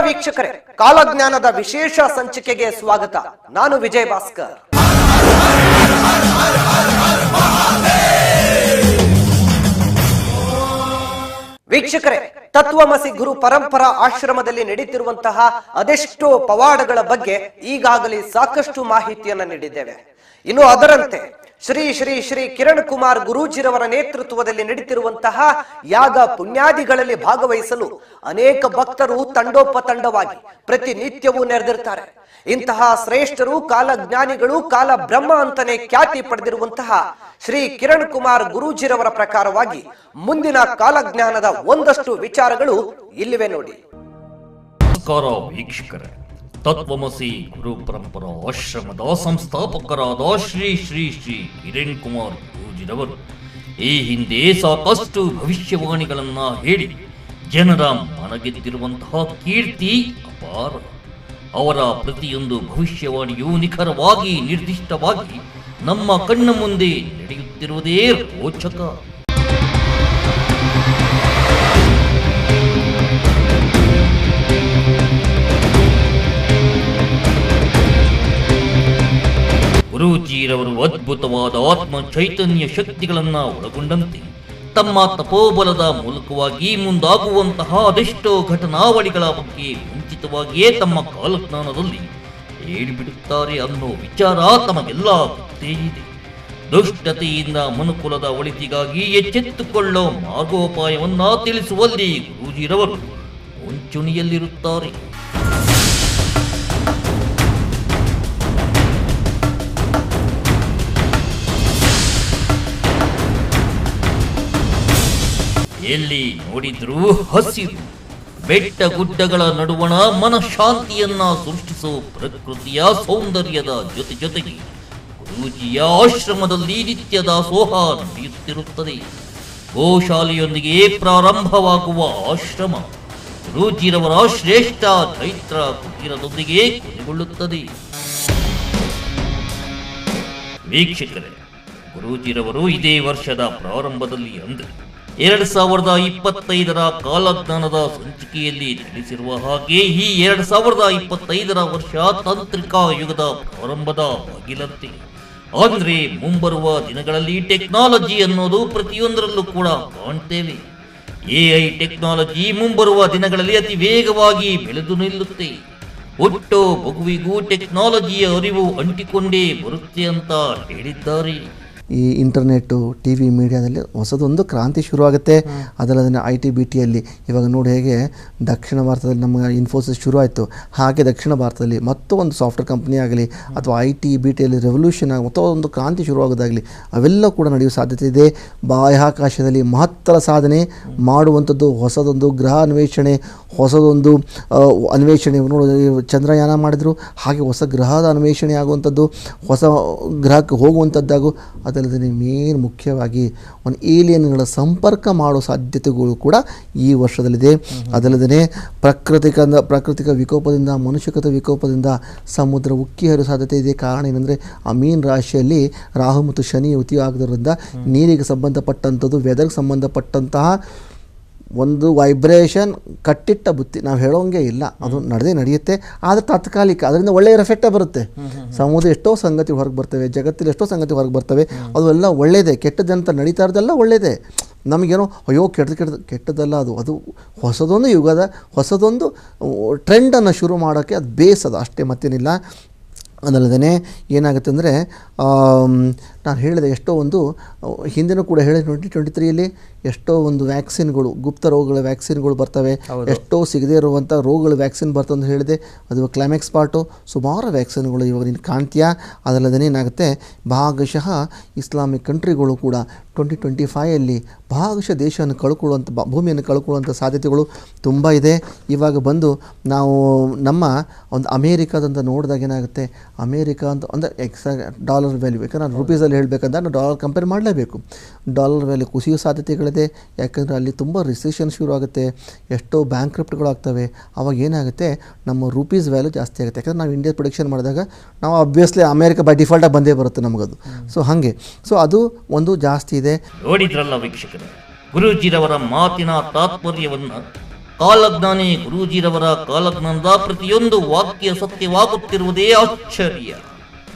ವೀಕ್ಷಕರೇ, ಕಾಲಜ್ಞಾನದ ವಿಶೇಷ ಸಂಚಿಕೆಗೆ ಸ್ವಾಗತ. ನಾನು ವಿಜಯ್ ಭಾಸ್ಕರ್. ವೀಕ್ಷಕರೇ, ತತ್ವಮಸಿ ಗುರು ಪರಂಪರಾ ಆಶ್ರಮದಲ್ಲಿ ನಡೀತಿರುವಂತಹ ಅದೆಷ್ಟೋ ಪವಾಡಗಳ ಬಗ್ಗೆ ಈಗಾಗಲೇ ಸಾಕಷ್ಟು ಮಾಹಿತಿಯನ್ನ ನೀಡಿದ್ದೇವೆ. ಇನ್ನು ಅದರಂತೆ ಶ್ರೀ ಶ್ರೀ ಶ್ರೀ ಕಿರಣ್ ಕುಮಾರ್ ಗುರೂಜಿರವರ ನೇತೃತ್ವದಲ್ಲಿ ನಡೀತಿರುವಂತಹ ಯಾಗ ಪುಣ್ಯಾದಿಗಳಲ್ಲಿ ಭಾಗವಹಿಸಲು ಅನೇಕ ಭಕ್ತರು ತಂಡೋಪತಂಡವಾಗಿ ಪ್ರತಿನಿತ್ಯವೂ ನೆರೆದಿರ್ತಾರೆ ಇಂತಹ ಶ್ರೇಷ್ಠರು, ಕಾಲಜ್ಞಾನಿಗಳು ಕಾಲ ಬ್ರಹ್ಮ ಅಂತಾನೆ ಖ್ಯಾತಿ ಪಡೆದಿರುವಂತಹ ಶ್ರೀ ಕಿರಣ್ ಕುಮಾರ್ ಗುರೂಜಿರವರ ಪ್ರಕಾರವಾಗಿ ಮುಂದಿನ ಕಾಲಜ್ಞಾನದ ಒಂದಷ್ಟು ವಿಚಾರಗಳು ಇಲ್ಲಿವೆ ನೋಡಿ. ವೀಕ್ಷಕರೇ ತತ್ವಮಸಿ ಗುರು ಪರಂಪರಾ ಆಶ್ರಮದ ಸಂಸ್ಥಾಪಕರಾದ ಶ್ರೀ ಶ್ರೀ ಶ್ರೀ ಕಿರಣ್ ಕುಮಾರ್ ಗುರೂಜಿರವರು ಈ ಹಿಂದೆ ಸಾಕಷ್ಟು ಭವಿಷ್ಯವಾಣಿಗಳನ್ನ ಹೇಳಿ ಜನರ ಮನಗೆದ್ದಿರುವಂತಹ ಕೀರ್ತಿ ಅಪಾರ. ಅವರ ಪ್ರತಿಯೊಂದು ಭವಿಷ್ಯವಾಣಿಯು ನಿಖರವಾಗಿ ನಿರ್ದಿಷ್ಟವಾಗಿ ನಮ್ಮ ಕಣ್ಣ ಮುಂದೆ ನಡೆಯುತ್ತಿರುವುದೇ ರೋಚಕ. ಗುರೂಜಿರವರು ಅದ್ಭುತವಾದ ಆತ್ಮ ಚೈತನ್ಯ ಶಕ್ತಿಗಳನ್ನ ಒಳಗೊಂಡಂತೆ ತಮ್ಮ ತಪೋಬಲದ ಮೂಲಕವಾಗಿ ಮುಂದಾಗುವಂತಹ ಅದೆಷ್ಟೋ ಘಟನಾವಳಿಗಳ ಬಗ್ಗೆ ಮುಂಚಿತವಾಗಿಯೇ ತಮ್ಮ ಕಾಲಜ್ಞಾನದಲ್ಲಿ ಹೇಳಿಬಿಡುತ್ತಾರೆ ಅನ್ನೋ ವಿಚಾರ ತಮಗೆಲ್ಲ ಗೊತ್ತೇ ಇದೆ. ದುಷ್ಟತೆಯಿಂದ ಮನುಕುಲದ ಒಳಿತಿಗಾಗಿ ಎಚ್ಚೆತ್ತುಕೊಳ್ಳೋ ಮಾರ್ಗೋಪಾಯವನ್ನ ತಿಳಿಸುವಲ್ಲಿ ಗುರೂಜಿರವರು ಮುಂಚೂಣಿಯಲ್ಲಿರುತ್ತಾರೆ. ಎಲ್ಲಿ ನೋಡಿದ್ರೂ ಹಸಿರು. ಬೆಟ್ಟ ಗುಡ್ಡಗಳ ನಡುವಣ ಮನಃಶಾಂತಿಯನ್ನ ಸೃಷ್ಟಿಸೋ ಪ್ರಕೃತಿಯ ಸೌಂದರ್ಯದ ಜೊತೆ ಜೊತೆಗೆ ಗುರೂಜಿಯ ಆಶ್ರಮದಲ್ಲಿ ನಿತ್ಯ ದಾಸೋಹ ನಡೆಯುತ್ತಿರುತ್ತದೆ. ಗೋಶಾಲೆಯೊಂದಿಗೆ ಪ್ರಾರಂಭವಾಗುವ ಆಶ್ರಮ ಗುರೂಜಿರವರ ಶ್ರೇಷ್ಠ ಚೈತ್ರ ಕುಟೀರದೊಂದಿಗೆ ಕೊನೆಗೊಳ್ಳುತ್ತದೆ. ವೀಕ್ಷಕರೇ, ಗುರೂಜಿರವರು ಇದೇ ವರ್ಷದ ಪ್ರಾರಂಭದಲ್ಲಿ ಅಂದ್ರೆ ಎರಡ್ ಸಾವಿರದ ಇಪ್ಪತ್ತೈದರ ಕಾಲಜ್ಞಾನದ ಸಂಚಿಕೆಯಲ್ಲಿ ತಿಳಿಸಿರುವ ಹಾಗೆ, ಈ ಎರಡ್ ಸಾವಿರದ ಇಪ್ಪತ್ತೈದರ ವರ್ಷ ತಾಂತ್ರಿಕ ಯುಗದ ಪ್ರಾರಂಭದ ಬಾಗಿಲಂತೆ. ಅಂದ್ರೆ, ಮುಂಬರುವ ದಿನಗಳಲ್ಲಿ ಟೆಕ್ನಾಲಜಿ ಅನ್ನೋದು ಪ್ರತಿಯೊಂದರಲ್ಲೂ ಕೂಡ ಕಾಣ್ತೇವೆ. ಎಐ ಟೆಕ್ನಾಲಜಿ ಮುಂಬರುವ ದಿನಗಳಲ್ಲಿ ಅತಿ ವೇಗವಾಗಿ ಬೆಳೆದು ನಿಲ್ಲುತ್ತೆ. ಒಟ್ಟು ಮಗುವಿಗೂ ಟೆಕ್ನಾಲಜಿಯ ಅರಿವು ಅಂಟಿಕೊಂಡೇ ಬರುತ್ತೆ ಅಂತ ಹೇಳಿದ್ದಾರೆ. ಈ ಇಂಟರ್ನೆಟ್ಟು ಟಿ ವಿ ಮೀಡಿಯಾದಲ್ಲಿ ಹೊಸದೊಂದು ಕ್ರಾಂತಿ ಶುರುವಾಗುತ್ತೆ. ಅದಲ್ಲದೆ ಐ ಟಿ ಬಿ ಟಿಯಲ್ಲಿ ಇವಾಗ ನೋಡಿ ಹೇಗೆ ದಕ್ಷಿಣ ಭಾರತದಲ್ಲಿ ನಮ್ಮ ಇನ್ಫೋಸಿಸ್ ಶುರು ಆಯಿತು ಹಾಗೆ ದಕ್ಷಿಣ ಭಾರತದಲ್ಲಿ ಮತ್ತೊಂದು ಒಂದು ಸಾಫ್ಟ್ವೇರ್ ಕಂಪ್ನಿ ಆಗಲಿ ಅಥವಾ ಐ ಟಿ ಬಿ ಟಿಯಲ್ಲಿ ರೆವಲ್ಯೂಷನ್ ಆಗಿ ಮತ್ತೋ ಒಂದು ಕ್ರಾಂತಿ ಶುರುವಾಗೋದಾಗಲಿ ಅವೆಲ್ಲ ಕೂಡ ನಡೆಯುವ ಸಾಧ್ಯತೆ ಇದೆ. ಬಾಹ್ಯಾಕಾಶದಲ್ಲಿ ಮಹತ್ತರ ಸಾಧನೆ ಮಾಡುವಂಥದ್ದು ಹೊಸದೊಂದು ಗ್ರಹ ಅನ್ವೇಷಣೆ ಹೊಸದೊಂದು ಅನ್ವೇಷಣೆ ನೋಡೋದು ಈ ಚಂದ್ರಯಾನ ಮಾಡಿದರು. ಹಾಗೆ ಹೊಸ ಗ್ರಹದ ಅನ್ವೇಷಣೆ ಆಗುವಂಥದ್ದು ಹೊಸ ಗ್ರಹಕ್ಕೆ ಹೋಗುವಂಥದ್ದಾಗು ಅದಲ್ಲದೆ ಮೇನ್ ಮುಖ್ಯವಾಗಿ ಒಂದು ಏಲಿಯನ್ಗಳ ಸಂಪರ್ಕ ಮಾಡೋ ಸಾಧ್ಯತೆಗಳು ಕೂಡ ಈ ವರ್ಷದಲ್ಲಿದೆ. ಅದಲ್ಲದೆ ಪ್ರಾಕೃತಿಕ ಪ್ರಾಕೃತಿಕ ವಿಕೋಪದಿಂದ ಮನುಷ್ಯಕತ ವಿಕೋಪದಿಂದ ಸಮುದ್ರ ಉಕ್ಕಿ ಹರಿಯುವ ಸಾಧ್ಯತೆ ಇದೆ. ಕಾರಣ ಏನಂದರೆ ಆ ಮೀನ್ ರಾಶಿಯಲ್ಲಿ ರಾಹು ಮತ್ತು ಶನಿ ಉತಿಯಾಗದ್ರಿಂದ ನೀರಿಗೆ ಸಂಬಂಧಪಟ್ಟಂಥದ್ದು ವೆದರ್ಗೆ ಸಂಬಂಧಪಟ್ಟಂತಹ ಒಂದು ವೈಬ್ರೇಷನ್ ಕಟ್ಟಿಟ್ಟ ಬುತ್ತಿ. ನಾವು ಹೇಳೋಂಗೆ ಇಲ್ಲ. ಅದು ನಡೆದೇ ನಡೆಯುತ್ತೆ. ಆದರೆ ತಾತ್ಕಾಲಿಕ ಅದರಿಂದ ಒಳ್ಳೆಯ ಎಫೆಕ್ಟೇ ಬರುತ್ತೆ. ಸಮುದ್ರ ಎಷ್ಟೋ ಸಂಗತಿ ಹೊರಗೆ ಬರ್ತವೆ ಜಗತ್ತಲ್ಲಿ ಎಷ್ಟೋ ಸಂಗತಿ ಹೊರಗೆ ಬರ್ತವೆ. ಅದು ಎಲ್ಲ ಒಳ್ಳೆಯದೇ ಕೆಟ್ಟದಂತ ನಡೀತಾ ಇರೋದೆಲ್ಲ ಒಳ್ಳೆಯದೇ ನಮಗೇನೋ ಅಯ್ಯೋ ಕೆಟ್ಟದ ಕೆಟ್ಟದ ಕೆಟ್ಟದಲ್ಲ ಅದು. ಅದು ಹೊಸದೊಂದು ಯುಗದ ಹೊಸದೊಂದು ಟ್ರೆಂಡನ್ನು ಶುರು ಮಾಡೋಕ್ಕೆ ಅದು ಬೇಸ್ ಅದು. ಅಷ್ಟೇ ಮತ್ತೇನಿಲ್ಲ. ಅದಲ್ಲದೆ ಏನಾಗುತ್ತೆ ಅಂದರೆ ನಾನು ಹೇಳಿದೆ ಎಷ್ಟೋ ಒಂದು ಹಿಂದಿನೂ ಕೂಡ ಹೇಳಿದೆ ಟ್ವೆಂಟಿ ಟ್ವೆಂಟಿ ತ್ರೀಯಲ್ಲಿ ಎಷ್ಟೋ ಒಂದು ವ್ಯಾಕ್ಸಿನ್ಗಳು ಗುಪ್ತ ರೋಗಗಳ ವ್ಯಾಕ್ಸಿನ್ಗಳು ಬರ್ತವೆ. ಎಷ್ಟೋ ಸಿಗದೇ ಇರುವಂಥ ರೋಗಗಳ ವ್ಯಾಕ್ಸಿನ್ ಬರ್ತವೆ ಅಂತ ಹೇಳಿದೆ. ಅದು ಕ್ಲೈಮ್ಯಾಕ್ಸ್ ಪಾರ್ಟು. ಸುಮಾರು ವ್ಯಾಕ್ಸಿನ್ಗಳು ಇವಾಗ ನೀನು ಕಾಣ್ತೀಯಾ? ಅದಲ್ಲದೆ ಏನಾಗುತ್ತೆ? ಭಾಗಶಃ ಇಸ್ಲಾಮಿಕ್ ಕಂಟ್ರಿಗಳು ಕೂಡ ಟ್ವೆಂಟಿ ಟ್ವೆಂಟಿ ಫೈಯಲ್ಲಿ ಭಾಗಶಃ ದೇಶವನ್ನು ಕಳ್ಕೊಳ್ಳುವಂಥ ಬ- ಭೂಮಿಯನ್ನು ಕಳ್ಕೊಳ್ಳುವಂಥ ಸಾಧ್ಯತೆಗಳು ತುಂಬ ಇದೆ. ಇವಾಗ ಬಂದು ನಾವು ನಮ್ಮ ಒಂದು ಅಮೇರಿಕಾದಂತ ನೋಡಿದಾಗ ಏನಾಗುತ್ತೆ? ಅಮೇರಿಕಾ ಅಂತ ಅಂದರೆ ಎಕ್ಸಾ ಡಾಲರ್ ವ್ಯಾಲ್ಯೂ ಯಾಕಂದ್ರೆ ರುಪೀಸಲ್ಲಿ ಹೇಳಬೇಕಂದ್ರೆ ನಾವು ಡಾಲರ್ ಕಂಪೇರ್ ಮಾಡಲೇಬೇಕು. ಡಾಲರ್ ವ್ಯಾಲ್ಯೂ ಕುಸಿಯೋ ಸಾಧ್ಯತೆಗಳಿದೆ. ಯಾಕಂದರೆ ಅಲ್ಲಿ ತುಂಬ ರಿಸೆಷನ್ ಶುರು ಆಗುತ್ತೆ. ಎಷ್ಟೋ ಬ್ಯಾಂಕ್ರಪ್ಟ್ಗಳಾಗ್ತವೆ ಅವಾಗ ಏನಾಗುತ್ತೆ? ನಮ್ಮ ರುಪೀಸ್ ವ್ಯಾಲ್ಯೂ ಜಾಸ್ತಿ ಆಗುತ್ತೆ. ಯಾಕಂದರೆ ನಾವು ಇಂಡಿಯಾ ಪ್ರೊಡಿಕ್ಷನ್ ಮಾಡಿದಾಗ ನಾವು ಅಬ್ವಿಯಸ್ಲಿ ಅಮೇರಿಕಾ ಬೈ ಡಿಫಾಲ್ಟಾಗಿ ಬಂದೇ ಬರುತ್ತೆ ನಮಗದು. ಸೊ ಹಾಗೆ. ಸೊ ಅದು ಒಂದು ಜಾಸ್ತಿ ಇದೆ ನೋಡಿದ್ರಲ್ಲ ವೀಕ್ಷಕರೇ, ಗುರೂಜಿರವರ ಮಾತಿನ ತಾತ್ಪರ್ಯವನ್ನು. ಕಾಲಜ್ಞಾನಿ ಗುರುಜಿರವರ ಕಾಲಜ್ಞಾನದ ಪ್ರತಿಯೊಂದು ವಾಕ್ಯ ಸತ್ಯವಾಗುತ್ತಿರುವುದೇ ಆಶ್ಚರ್ಯ.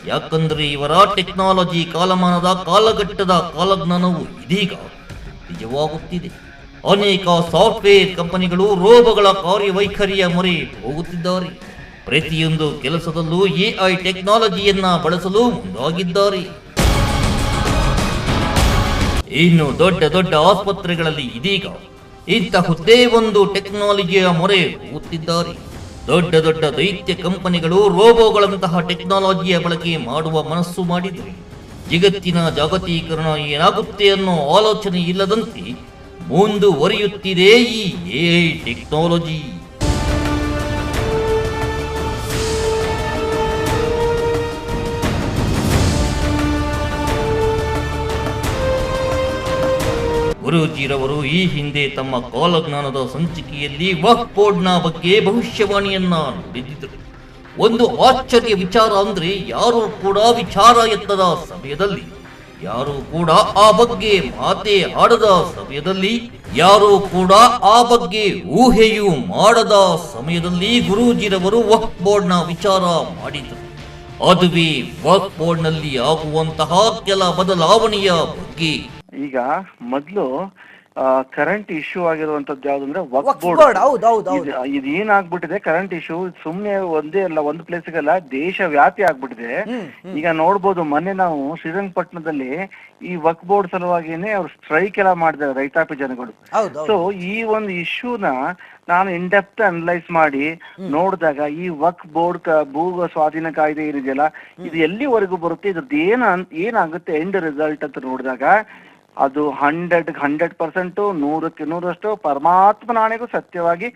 ಯಾಕಂದ್ರೆ ಇವರ ಟೆಕ್ನಾಲಜಿ ಕಾಲಮಾನದ ಕಾಲಘಟ್ಟದ ಕಾಲಜ್ಞಾನವು ಇದೀಗ ನಿಜವಾಗುತ್ತಿದೆ. ಅನೇಕ ಸಾಫ್ಟ್ವೇರ್ ಕಂಪನಿಗಳು ರೋಗಗಳ ಕಾರ್ಯವೈಖರಿಯ ಮೊರೆ ಹೋಗುತ್ತಿದ್ದಾರೆ. ಪ್ರತಿಯೊಂದು ಕೆಲಸದಲ್ಲೂ ಎಐ ಟೆಕ್ನಾಲಜಿಯನ್ನ ಬಳಸಲು ಮುಂದಾಗಿದ್ದಾರೆ. ಇನ್ನು ದೊಡ್ಡ ದೊಡ್ಡ ಆಸ್ಪತ್ರೆಗಳಲ್ಲಿ ಇದೀಗ ಇಂತಹುದೇ ಒಂದು ಟೆಕ್ನಾಲಜಿಯ ಮೊರೆ ಹೋಗುತ್ತಿದ್ದಾರೆ. ದೊಡ್ಡ ದೊಡ್ಡ ದೈತ್ಯ ಕಂಪನಿಗಳು ರೋಬೋಗಳಂತಹ ಟೆಕ್ನಾಲಜಿಯ ಬಳಕೆ ಮಾಡುವ ಮನಸ್ಸು ಮಾಡಿದರೆ ಜಗತ್ತಿನ ಜಾಗತೀಕರಣ ಏನಾಗುತ್ತೆ ಅನ್ನೋ ಆಲೋಚನೆ ಇಲ್ಲದಂತೆ ಮುಂದುವರಿಯುತ್ತಿದೆ ಈ ಎಐ ಟೆಕ್ನಾಲಜಿ. ಗುರೂಜಿರವರು ಈ ಹಿಂದೆ ತಮ್ಮ ಕಾಲಜ್ಞಾನದ ಸಂಚಿಕೆಯಲ್ಲಿ ವಕ್ ಬೋರ್ಡ್ನ ಬಗ್ಗೆ ಭವಿಷ್ಯವಾಣಿಯನ್ನ ನುಡಿದಿದ್ದರು ಒಂದು ಆಶ್ಚರ್ಯ ವಿಚಾರ ಅಂದ್ರೆ ಯಾರು ಕೂಡ ವಿಚಾರ ಎತ್ತದ ಸಮಯದಲ್ಲಿ, ಯಾರು ಕೂಡ ಆ ಬಗ್ಗೆ ಮಾತೆ ಆಡದ ಸಮಯದಲ್ಲಿ, ಯಾರು ಕೂಡ ಆ ಬಗ್ಗೆ ಊಹೆಯೂ ಮಾಡದ ಸಮಯದಲ್ಲಿ ಗುರೂಜಿರವರು ವಕ್ ಬೋರ್ಡ್ನ ವಿಚಾರ ಮಾಡಿದರು. ಅದುವೇ ವಕ್ ಬೋರ್ಡ್ನಲ್ಲಿ ಆಗುವಂತಹ ಕೆಲ ಬದಲಾವಣೆಯ ಬಗ್ಗೆ ಈಗ ಮೊದ್ಲು ಕರೆಂಟ್ ಇಶ್ಯೂ ಆಗಿರುವಂತದ್ದು ಯಾವ್ದು ಅಂದ್ರೆ ವಕ್ ಬೋರ್ಡ್ ಹೌದು ಹೌದು ಹೌದು. ಇದು ಏನಾಗ್ಬಿಟ್ಟಿದೆ ಕರೆಂಟ್ ಇಶ್ಯೂ ಸುಮ್ನೆ ಒಂದೇ ಅಲ್ಲ ಒಂದ್ ಪ್ಲೇಸ್ಗೆಲ್ಲ ದೇಶ ವ್ಯಾಪಿ ಆಗ್ಬಿಟ್ಟಿದೆ ಈಗ ನೋಡ್ಬೋದು ಮೊನ್ನೆ ನಾವು ಶ್ರೀರಂಗಪಟ್ಟಣದಲ್ಲಿ ಈ ವಕ್ ಬೋರ್ಡ್ ಸಲುವಾಗಿನೇ ಅವ್ರು ಸ್ಟ್ರೈಕ್ ಎಲ್ಲ ಮಾಡಿದ್ದಾರೆ ರೈತಾಪಿ ಜನಗಳು. ಸೊ ಈ ಒಂದು ಇಶ್ಯೂನ ನಾನು ಇನ್ ಡೆಪ್ತ್ ಅನಲೈಸ್ ಮಾಡಿ ನೋಡಿದಾಗ ಈ ವಕ್ ಬೋರ್ಡ್ ಭೂ ಸ್ವಾಧೀನ ಕಾಯ್ದೆ ಏನಿದೆಯಲ್ಲ ಇದು ಎಲ್ಲಿವರೆಗೂ ಬರುತ್ತೆ ಇದ್ರದ್ದು ಏನ ಏನಾಗುತ್ತೆ ಎಂಡ್ ರಿಸಲ್ಟ್ ಅಂತ ನೋಡಿದಾಗ ಅದು ಹಂಡ್ರೆಡ್ ಹಂಡ್ರೆಡ್ ಪರ್ಸೆಂಟ್ ನೂರಕ್ಕೆ ನೂರಷ್ಟು ಪರಮಾತ್ಮ ನಾಣೆಗೂ ಸತ್ಯವಾಗಿ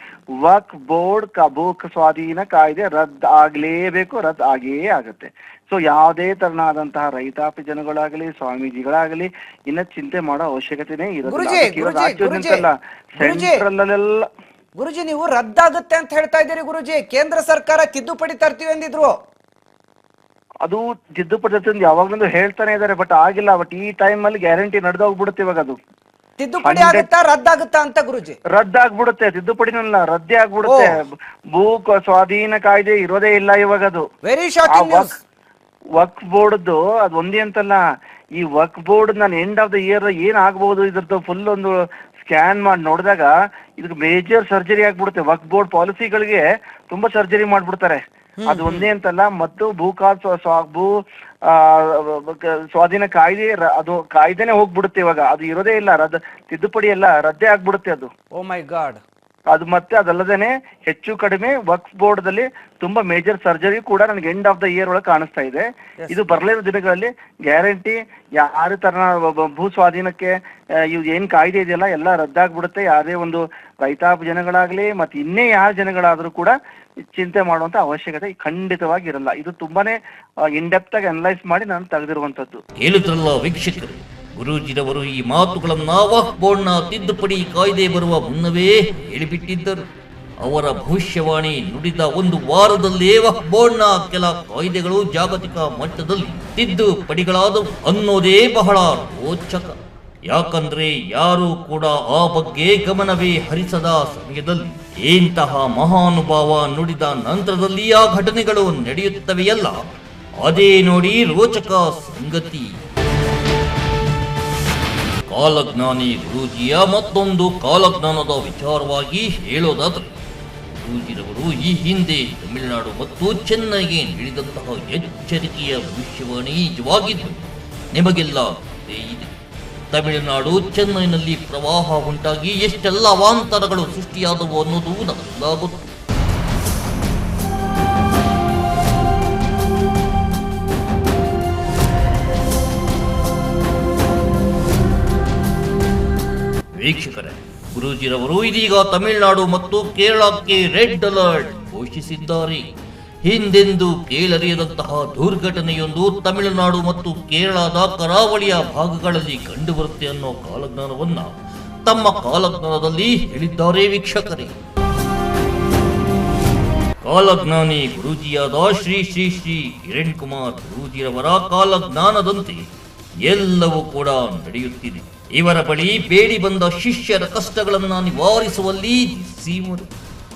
ವಕ್ ಬೋರ್ಡ್ ಕಬೂಕ್ ಸ್ವಾಧೀನ ಕಾಯ್ದೆ ರದ್ದು ಆಗ್ಲೇಬೇಕು ರದ್ದು ಆಗೇ ಆಗುತ್ತೆ. ಸೊ ಯಾವುದೇ ತರನಾದಂತಹ ರೈತಾಪಿ ಜನಗಳಾಗಲಿ ಸ್ವಾಮೀಜಿಗಳಾಗಲಿ ಇನ್ನ ಚಿಂತೆ ಮಾಡೋ ಅವಶ್ಯಕತೆನೇ ಇರೋದಿಲ್ಲ. ಗುರೂಜಿ. ಸೆಂಟ್ರಲ್ ಅಲ್ಲೆಲ್ಲ ನೀವು ರದ್ದಾಗುತ್ತೆ ಅಂತ ಹೇಳ್ತಾ ಇದ್ದೀರಿ ಗುರುಜಿ. ಕೇಂದ್ರ ಸರ್ಕಾರ ತಿದ್ದುಪಡಿ ತರ್ತೀವಿ ಅಂದಿದ್ರು ಅದು ತಿದ್ದುಪಡಿ ತಂದು ಯಾವಾಗ್ಲೂ ಹೇಳ್ತಾನೆ ಇದಾರೆ ಬಟ್ ಆಗಿಲ್ಲ. ಬಟ್ ಈ ಟೈಮ್ ಅಲ್ಲಿ ಗ್ಯಾರಂಟಿ ನಡೆದೋಗ್ಬಿಡುತ್ತೆ ಇವಾಗ ಅದು. ತಿದ್ದುಪಡಿ ಆಗುತ್ತಾ ರದ್ದಾಗುತ್ತಾ ಅಂತ ಗುರುಜಿ? ರದ್ದಾಗ್ಬಿಡುತ್ತೆ. ತಿದ್ದುಪಡಿನಲ್ಲ ರದ್ದೇ ಆಗ್ಬಿಡುತ್ತೆ. ಭೂ ಸ್ವಾಧೀನ ಕಾಯ್ದೆ ಇರೋದೇ ಇಲ್ಲ ಇವಾಗ ಅದು. ವೆರಿ ವಕ್ ವಕ್ ಬೋರ್ಡ್ದು ಅದು ಒಂದೇ ಅಂತಲ್ಲ. ಈ ವಕ್ ಬೋರ್ಡ್ ನಾನು ಎಂಡ್ ಆಫ್ ದ ಇಯರ್ ಏನ್ ಆಗ್ಬಹುದು ಇದ್ರದ್ದು ಫುಲ್ ಒಂದು ಸ್ಕ್ಯಾನ್ ಮಾಡಿ ನೋಡಿದಾಗ ಇದಕ್ಕೆ ಮೇಜರ್ ಸರ್ಜರಿ ಆಗ್ಬಿಡುತ್ತೆ. ವಕ್ ಬೋರ್ಡ್ ಪಾಲಿಸಿಗಳಿಗೆ ತುಂಬಾ ಸರ್ಜರಿ ಮಾಡ್ಬಿಡ್ತಾರೆ. ಅದು ಒಂದೇ ಅಂತಲ್ಲ ಮತ್ತು ಭೂ ಸ್ವ- ಭೂ ಸ್ವಾಧೀನ ಕಾಯ್ದೆ ಅದು ಕಾಯ್ದೆನೆ ಹೋಗ್ಬಿಡುತ್ತೆ ಇವಾಗ. ಅದು ಇರೋದೇ ಇಲ್ಲ ರದ್ದು ತಿದ್ದುಪಡಿ ಎಲ್ಲ ರದ್ದೇ ಆಗ್ಬಿಡುತ್ತೆ ಅದು. Oh my god. ಅದು ಮತ್ತೆ ಅದಲ್ಲದೇನೆ ಹೆಚ್ಚು ಕಡಿಮೆ ವರ್ಕ್ಸ್ ಬೋರ್ಡ್ ದಲ್ಲಿ ತುಂಬಾ ಮೇಜರ್ ಸರ್ಜರಿ ಕೂಡ ನನಗೆ ಎಂಡ್ ಆಫ್ ದ ಇಯರ್ ಒಳಗೆ ಕಾಣಿಸ್ತಾ ಇದೆ. ಇದು ಬರಲಿರೋ ದಿನಗಳಲ್ಲಿ ಗ್ಯಾರಂಟಿ ಯಾರ ತರ ಭೂ ಸ್ವಾಧೀನಕ್ಕೆ ಇವ್ ಏನ್ ಕಾಯ್ದೆ ಇದೆಯಲ್ಲ ಎಲ್ಲ ರದ್ದಾಗ್ಬಿಡುತ್ತೆ. ಯಾವುದೇ ಒಂದು ರೈತಾಪಿ ಜನಗಳಾಗ್ಲಿ ಮತ್ತೆ ಇನ್ನೇ ಯಾರ ಜನಗಳಾದ್ರೂ ಕೂಡ ಚಿಂತೆ ಮಾಡುವಂತ ಅವಶ್ಯಕತೆ ಖಂಡಿತವಾಗಿ ಇರಲ್ಲ ಇದು ತುಂಬಾನೇ ಇನ್ ಡೆಪ್ತ್ ಆಗಿ ಅನಲೈಸ್ ಮಾಡಿ ನಾನು ತೆಗೆದಿರುವಂತದ್ದು. ವೀಕ್ಷಕರು ಗುರೂಜಿರವರು ಈ ಮಾತುಗಳನ್ನ ವಕ್ಫ್ ಬೋರ್ಡ್ನ ತಿದ್ದುಪಡಿ ಕಾಯ್ದೆ ಬರುವ ಮುನ್ನವೇ ಹೇಳಿಬಿಟ್ಟಿದ್ದರು. ಅವರ ಭವಿಷ್ಯವಾಣಿ ನುಡಿದ ಒಂದು ವಾರದಲ್ಲೇ ವಕ್ಫ್ ಬೋರ್ಡ್ನ ಕೆಲ ಕಾಯ್ದೆಗಳು ಜಾಗತಿಕ ಮಟ್ಟದಲ್ಲಿ ತಿದ್ದುಪಡಿಗಳಾದವು. ಅನ್ನೋದೇ ಬಹಳ ರೋಚಕ. ಯಾಕಂದ್ರೆ ಯಾರೂ ಕೂಡ ಆ ಬಗ್ಗೆ ಗಮನವೇ ಹರಿಸದ ಸಮಯದಲ್ಲಿ ಇಂತಹ ಮಹಾನುಭಾವ ನುಡಿದ ನಂತರದಲ್ಲಿ ಆ ಘಟನೆಗಳು ನಡೆಯುತ್ತವೆಯಲ್ಲ. ಅದೇ ನೋಡಿ ರೋಚಕ ಸಂಗತಿ. ಕಾಲಜ್ಞಾನಿ ಗುರೂಜಿಯ ಮತ್ತೊಂದು ಕಾಲಜ್ಞಾನದ ವಿಚಾರವಾಗಿ ಹೇಳೋದಾದರೆ, ಗುರೂಜಿರವರು ಈ ಹಿಂದೆ ತಮಿಳುನಾಡು ಮತ್ತು ಚೆನ್ನೈಗೆ ನೀಡಿದಂತಹ ಎಚ್ಚರಿಕೆಯ ಭವಿಷ್ಯವಾಣಿ ನಿಜವಾಗಿದ್ದು, ನಿಮಗೆಲ್ಲ ಇದೆ. ತಮಿಳುನಾಡು ಚೆನ್ನೈನಲ್ಲಿ ಪ್ರವಾಹ ಉಂಟಾಗಿ ಎಷ್ಟೆಲ್ಲ ಅವಾಂತರಗಳು ಸೃಷ್ಟಿಯಾದವು ಅನ್ನೋದು ನಮಗೆಲ್ಲ ಗೊತ್ತು. ವೀಕ್ಷಕರೇ, ಗುರೂಜಿರವರು ಇದೀಗ ತಮಿಳುನಾಡು ಮತ್ತು ಕೇರಳಕ್ಕೆ ರೆಡ್ ಅಲರ್ಟ್ ಘೋಷಿಸಿದ್ದಾರೆ. ಹಿಂದೆಂದು ಕೇಳರಿಯದಂತಹ ದುರ್ಘಟನೆಯೊಂದು ತಮಿಳುನಾಡು ಮತ್ತು ಕೇರಳದ ಕರಾವಳಿಯ ಭಾಗಗಳಲ್ಲಿ ಕಂಡುಬರುತ್ತೆ ಅನ್ನೋ ಕಾಲಜ್ಞಾನವನ್ನ ತಮ್ಮ ಕಾಲಜ್ಞಾನದಲ್ಲಿ ಹೇಳಿದ್ದಾರೆ ವೀಕ್ಷಕರೇ. ಕಾಲಜ್ಞಾನಿ ಗುರುಜಿಯಾದ ಶ್ರೀ ಶ್ರೀ ಶ್ರೀ ಕಿರಣ್ ಕುಮಾರ್ ಗುರೂಜಿರವರ ಕಾಲಜ್ಞಾನದಂತೆ ಎಲ್ಲವೂ ಕೂಡ ನಡೆಯುತ್ತಿದೆ. ಇವರ ಬಳಿ ಬೇಡಿ ಬಂದ ಶಿಷ್ಯರ ಕಷ್ಟಗಳನ್ನು ನಿವಾರಿಸುವಲ್ಲಿ ಸೀಮರು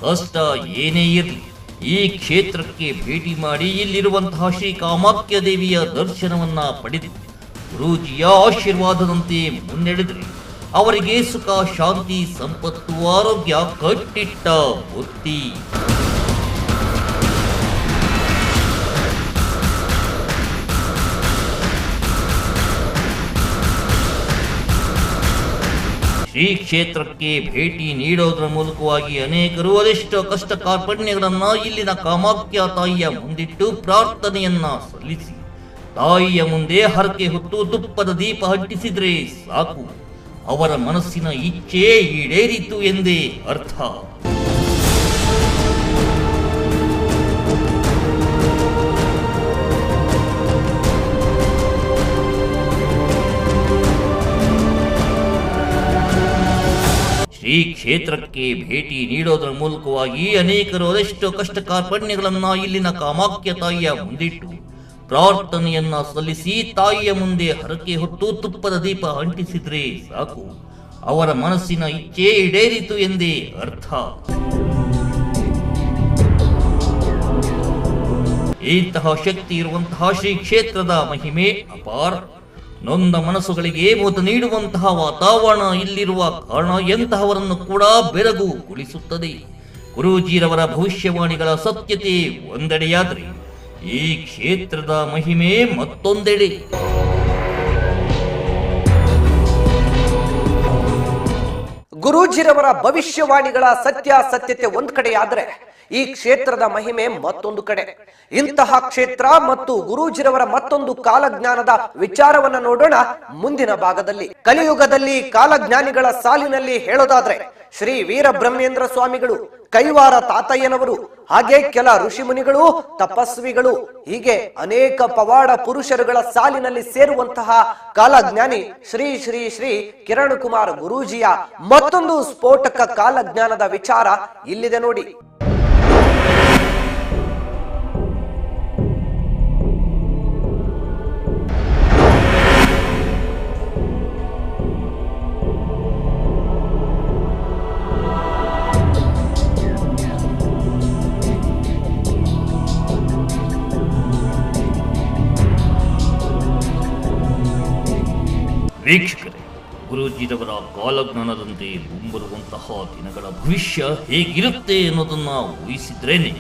ಕಷ್ಟ ಏನೇ ಇರಲಿ, ಈ ಕ್ಷೇತ್ರಕ್ಕೆ ಭೇಟಿ ಮಾಡಿ ಇಲ್ಲಿರುವಂತಹ ಶ್ರೀ ಕಾಮಾಖ್ಯ ದೇವಿಯ ದರ್ಶನವನ್ನ ಪಡೆದು ಗುರುಜಿಯ ಆಶೀರ್ವಾದದಂತೆ ಮುನ್ನಡೆದರೆ. ಅವರಿಗೆ ಸುಖ, ಶಾಂತಿ, ಸಂಪತ್ತು, ಆರೋಗ್ಯ ಕಟ್ಟಿಟ್ಟ ಬುತ್ತಿ. ಶ್ರೀ ಕ್ಷೇತ್ರಕ್ಕೆ ಭೇಟಿ ನೀಡೋದರ ಮೂಲಕವಾಗಿ ಅನೇಕರು ಅದೆಷ್ಟೋ ಕಷ್ಟ ಕಾರ್ಪಣ್ಯಗಳನ್ನ ಇಲ್ಲಿನ ಕಾಮಾಖ್ಯ ತಾಯಿಯ ಮುಂದಿಟ್ಟು ಪ್ರಾರ್ಥನೆಯನ್ನ ಸಲ್ಲಿಸಿ. ತಾಯಿಯ ಮುಂದೆ ಹರಕೆ ಹೊತ್ತು ತುಪ್ಪದ ದೀಪ ಹಟ್ಟಿಸಿದ್ರೆ ಸಾಕು. ಅವರ ಮನಸ್ಸಿನ ಇಚ್ಛೆ ಈಡೇರಿತು ಎಂದೇ ಅರ್ಥ. ಶ್ರೀ ಕ್ಷೇತ್ರಕ್ಕೆ ಭೇಟಿ ನೀಡೋದರ ಮೂಲಕವಾಗಿ ಅನೇಕರು ಅದೆಷ್ಟೋ ಕಷ್ಟ ಕಾರ್ಪಣ್ಯಗಳನ್ನ ಇಲ್ಲಿನ ಕಾಮಾಖ್ಯ ತಾಯಿಯ ಮುಂದಿಟ್ಟು ಪ್ರಾರ್ಥನೆಯನ್ನ ಸಲ್ಲಿಸಿ ತಾಯಿಯ ಮುಂದೆ ಹರಕೆ ಹೊತ್ತು ತುಪ್ಪದ ದೀಪ ಅಂಟಿಸಿದ್ರೆ ಸಾಕು. ಅವರ ಮನಸ್ಸಿನ ಇಚ್ಛೆ ಈಡೇರಿತು ಎಂದೇ ಅರ್ಥ. ಇಂತಹ ಶಕ್ತಿ ಇರುವಂತಹ ಶ್ರೀ ಕ್ಷೇತ್ರದ ಮಹಿಮೆ ಅಪಾರ. ನೊಂದ ಮನಸ್ಸುಗಳಿಗೆ ಬೋಧ ನೀಡುವಂತಹ ವಾತಾವರಣ ಇಲ್ಲಿರುವ ಕಾರಣ ಎಂತಹವರನ್ನು ಕೂಡ ಬೆರಗು ಬೆರಗುಗೊಳಿಸುತ್ತದೆ ಗುರೂಜಿರವರ ಭವಿಷ್ಯವಾಣಿಗಳ ಸತ್ಯತೆ ಒಂದೆಡೆಯಾದರೆ ಈ ಕ್ಷೇತ್ರದ ಮಹಿಮೆ ಮತ್ತೊಂದೆಡೆ. ಗುರೂಜಿರವರ ಭವಿಷ್ಯವಾಣಿಗಳ ಸತ್ಯಾಸತ್ಯತೆ ಒಂದ್ ಕಡೆ ಈ ಕ್ಷೇತ್ರದ ಮಹಿಮೆ ಮತ್ತೊಂದು ಕಡೆ. ಇಂತಹ ಕ್ಷೇತ್ರ ಮತ್ತು ಗುರೂಜಿರವರ ಮತ್ತೊಂದು ಕಾಲಜ್ಞಾನದ ವಿಚಾರವನ್ನ ನೋಡೋಣ ಮುಂದಿನ ಭಾಗದಲ್ಲಿ. ಕಲಿಯುಗದಲ್ಲಿ ಕಾಲಜ್ಞಾನಿಗಳ ಸಾಲಿನಲ್ಲಿ ಹೇಳೋದಾದ್ರೆ, ಶ್ರೀ ವೀರಬ್ರಹ್ಮೇಂದ್ರ ಸ್ವಾಮಿಗಳು ಕೈವಾರ ತಾತಯ್ಯನವರು, ಹಾಗೆ ಕೆಲ ಋಷಿಮುನಿಗಳು, ತಪಸ್ವಿಗಳು, ಹೀಗೆ ಅನೇಕ ಪವಾಡ ಪುರುಷರುಗಳ ಸಾಲಿನಲ್ಲಿ ಸೇರುವಂತಹ ಕಾಲಜ್ಞಾನಿ ಶ್ರೀ ಶ್ರೀ ಶ್ರೀ ಕಿರಣ್ ಕುಮಾರ್ ಗುರೂಜಿಯ ಮತ್ತೊಂದು ಸ್ಫೋಟಕ ಕಾಲಜ್ಞಾನದ ವಿಚಾರ ಇಲ್ಲಿದೆ ನೋಡಿ. ವೀಕ್ಷಕರೇ ಗುರೂಜಿರವರ ಕಾಲಜ್ಞಾನದಂತೆ ಮುಂಬರುವಂತಹ ದಿನಗಳ ಭವಿಷ್ಯ ಹೇಗಿರುತ್ತೆ ಅನ್ನೋದನ್ನ ಊಹಿಸಿದ್ರೇನೆ